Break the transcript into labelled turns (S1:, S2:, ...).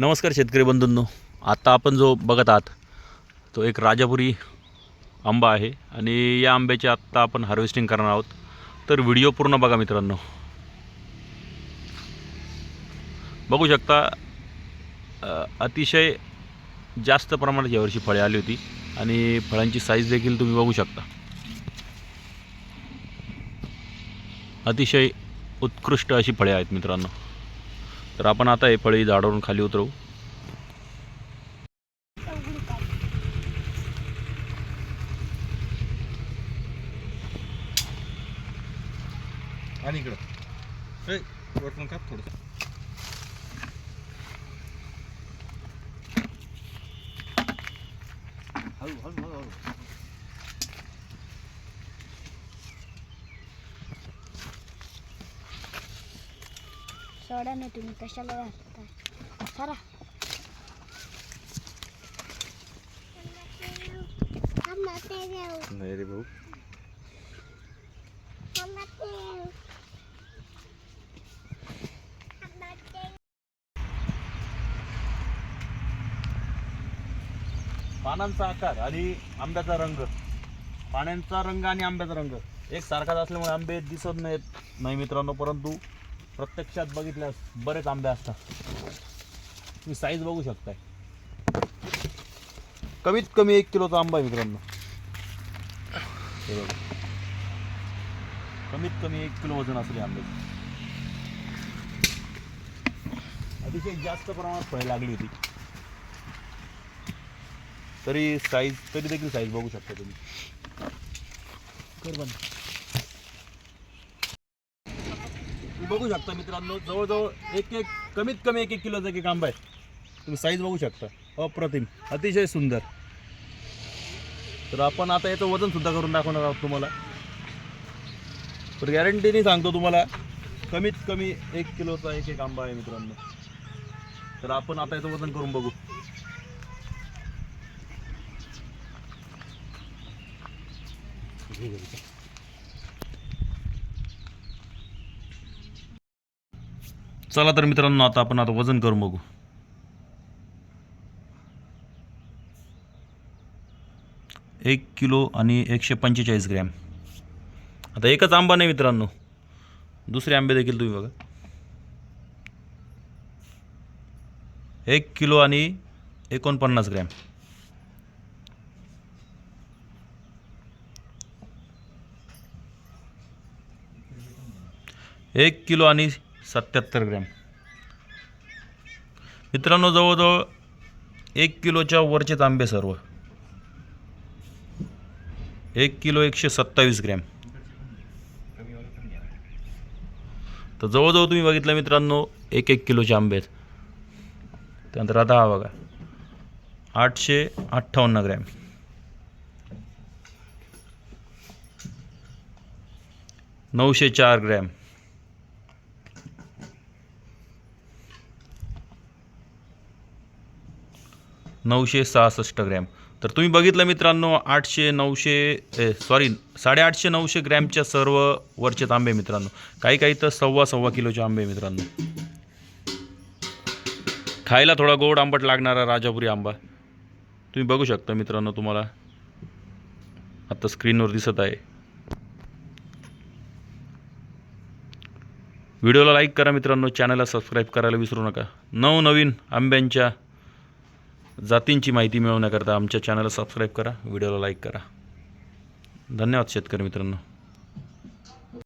S1: नमस्कार शेतकरी बंधूंनो. आत्ता आपण जो बघत आहात तो एक राजापुरी आंबा आहे आणि या आंब्याची आत्ता आपण हार्वेस्टिंग करणार आहोत. तर व्हिडिओ पूर्ण बघा मित्रांनो. बघू शकता अतिशय जास्त प्रमाणात यावर्षी फळे आली होती आणि फळांची साईज देखील तुम्ही बघू शकता. अतिशय उत्कृष्ट अशी फळे आहेत मित्रांनो. तर आपण आता हे फळी झाडावरून खाली उतरवू.
S2: आणि इकडं. ए, वरतून काप थोडं हळू हळू हळू हळू.
S3: सोडा ना तुम्ही कशाला घालताय? सरा
S2: नाही रे भाऊ.
S1: पानांचा आकार आणि आंब्याचा रंग. पाण्याचा रंग आणि आंब्याचा रंग. एक सारखाच असल्यामुळे आंबे दिसत नाहीत. नाही मित्रांनो परंतु प्रत्यक्षात बघितल्यास बरेच आंबे असतात. तुम्ही साईज बघू शकताय. कमीत कमी एक किलोचा आंबा आहे मित्रांनो. हे बघा. कमीत कमी एक किलो वजन असले आंबे. अतिशय जास्त प्रमाणात फळे लागली होती. तरी साईज तरी देखील साईज बघू शकता तुम्ही कर बंद. तुम्ही बघू शकता मित्रांनो जवळजवळ एक एक कमीत कमी एक एक किलोचा एक एक आंबा आहे. तुम्ही साईज बघू शकता. अप्रतिम अतिशय सुंदर. तर आपण आता याचं वजन सुद्धा करून दाखवणार आहोत तुम्हाला. तर गॅरंटीने सांगतो तुम्हाला कमीत कमी एक किलोचा एक एक आंबा आहे मित्रांनो. तर आपण आता याचं वजन करून बघू. चला तर मित्रांनो आता आपण आता वजन करून बघू. एक किलो आणि एकशे पंचेचाळीस ग्रॅम. आता एकच आंबा नाही मित्रांनो. दुसरे आंबे देखील तुम्ही बघा. एक किलो आणि एकोणपन्नास ग्रॅम. एक किलो आणि सत्याहत्तर ग्रॅम. मित्रांनो जवळजवळ एक किलोच्या वरचेच आंबे सर्व. एक किलो एकशे सत्तावीस ग्रॅम. तर जवळजवळ तुम्ही बघितलं मित्रांनो एक एक किलोचे आंबे आहेत. त्यानंतर आता हा बघा. आठशे अठ्ठावन्न ग्रॅम. नऊशे चार ग्रॅम. नऊशे सहासष्ट ग्रॅम. तर तुम्ही बघितलं मित्रांनो आठशे नऊशे ए सॉरी साडेआठशे नऊशे ग्रॅमच्या सर्व वरचे आंबे मित्रांनो. काही काही तर सव्वा सव्वा किलोचे आंबे मित्रांनो. खायला थोडा गोड आंबट लागणारा राजापुरी आंबा. तुम्ही बघू शकता मित्रांनो तुम्हाला. आत्ता स्क्रीनवर दिसत आहे. व्हिडिओला लाईक करा मित्रांनो चॅनलला सबस्क्राईब करायला विसरू नका. नवनवीन आंब्यांच्या जातींची माहिती मिळवण्याकरता आमच्या चॅनलला सबस्क्राईब करा व्हिडिओला लाईक करा. धन्यवाद शेतकरी मित्रांनो.